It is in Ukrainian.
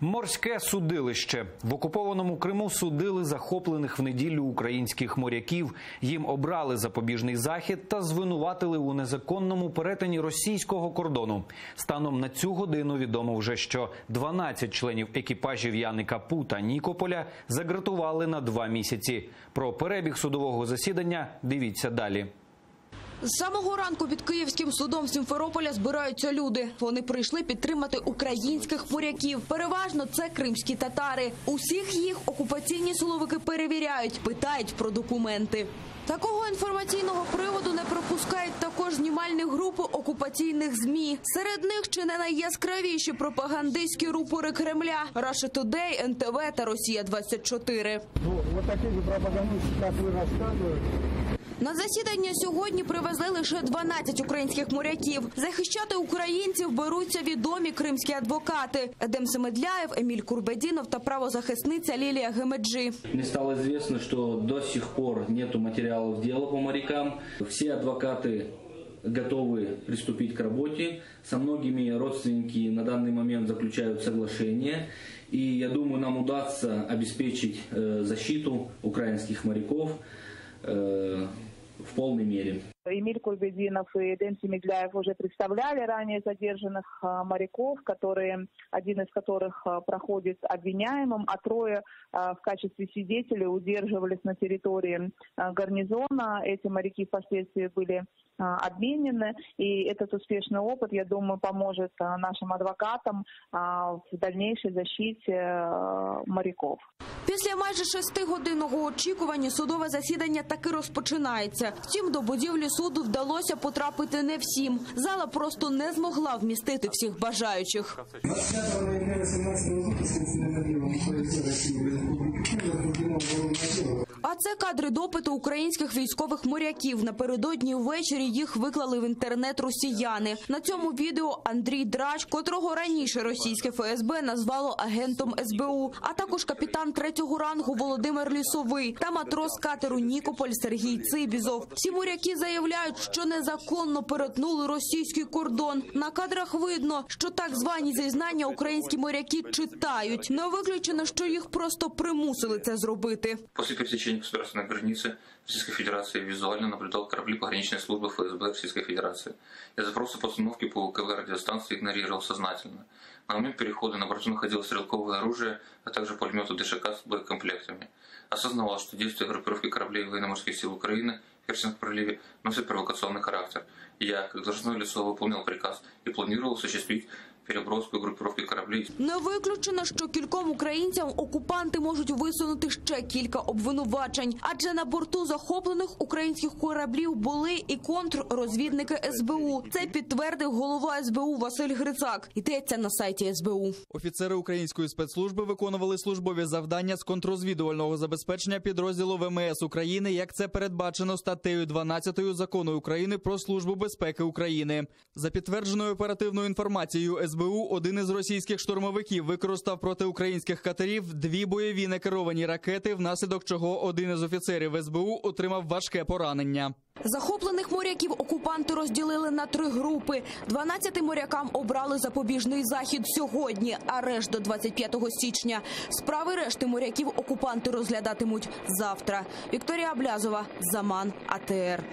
Морське судилище в окупованому Криму судили захоплених в неділю українських моряків. Їм обрали запобіжний захід та звинуватили у незаконному перетині російського кордону. Станом на цю годину відомо вже, що 12 членів екіпажів Яника Пу та Нікополя загратували на два місяці. Про перебіг судового засідання дивіться далі. З самого ранку під київським судом Сімферополя збираються люди. Вони прийшли підтримати українських моряків. Переважно це кримські татари. Усіх їх окупаційні силовики перевіряють, питають про документи. Такого інформаційного приводу не пропускають також знімальні групи окупаційних змі. Серед них чи не найяскравіші пропагандистські рупори Кремля Russia Today, НТВ та Росія 24 Ну, вот такие же пропагандисты, как вы рассказываете, На засідання сьогодні привезли лише 12 українських моряків. Захищати українців беруться відомі кримські адвокати Едем Семедляєв, Еміль Курбедінов та правозахисниця Лілія Гемеджі. Мне стало известно, что до сих пор нету материалов дела по морякам. Все адвокаты готовы приступить к работе. Со многими родственники на данный момент заключают соглашение. И я думаю, нам удастся обеспечить э, защиту украинских моряков э, в полной мере. Эмиль Курбединов и Дэн Семигляев уже представляли ранее задержанных а, моряков, которые, один из которых а, проходит обвиняемым, а трое а, в качестве свидетелей удерживались на территории а, гарнизона. Эти моряки впоследствии были а, обменены, и этот успешный опыт, я думаю, поможет а, нашим адвокатам а, в дальнейшей защите а, моряков. Після майже шестигодинного очікування судове засідання таки розпочинається. Втім, до будівлі суду вдалося потрапити не всім. Зала просто не змогла вмістити всіх бажаючих. 25 ноября 18 года Следственным отделом полиции Российской Республики Крым возбуждено уголовное дело А це кадри допиту українських військових моряків. Напередодні ввечері їх виклали в інтернет росіяни. На цьому відео Андрій Драч, котрого раніше російське ФСБ назвало агентом СБУ, а також капітан третього рангу Володимир Лісовий та матрос катеру Нікополь Сергій Цибізов. Всі моряки заявляють, що незаконно перетнули російський кордон. На кадрах видно, що так звані зізнання українські моряки читають. Не виключено, що їх просто примусили це зробити. После пересечения государственной границы Российской Федерации визуально наблюдал корабли пограничной службы ФСБ Российской Федерации. Я запросы по установке по УКВ радиостанции игнорировал сознательно. На момент перехода на борту находилось стрелковое оружие, а также пулеметы ДШК с боекомплектами. Осознавал, что действия группировки кораблей военно-морских сил Украины в Керченском проливе носит провокационный характер. Я, как должностное лицо, выполнял приказ и планировал осуществить переброску группировки кораблей Не виключено, що кільком українцям окупанти можуть висунути ще кілька обвинувачень, адже на борту захоплених українських кораблів були і контррозвідники СБУ. Це підтвердив голова СБУ Василь Грицак. Йдеться на сайті СБУ. Офіцери української спецслужби виконували службові завдання з контррозвідувального забезпечення підрозділу ВМС України, як це передбачено статтею 12 закону України про службу безпеки України. За підтвердженою оперативною інформацією СБУ, один із російських штурмовиків використав проти українських катерів дві бойові некеровані ракети, внаслідок чого один із офіцерів СБУ отримав важке поранення. Захоплених моряків окупанти розділили на три групи. 12 морякам обрали запобіжний захід сьогодні, а решт до 25 січня. Справи решти моряків окупанти розглядатимуть завтра. Вікторія Аблязова, Заман, АТР.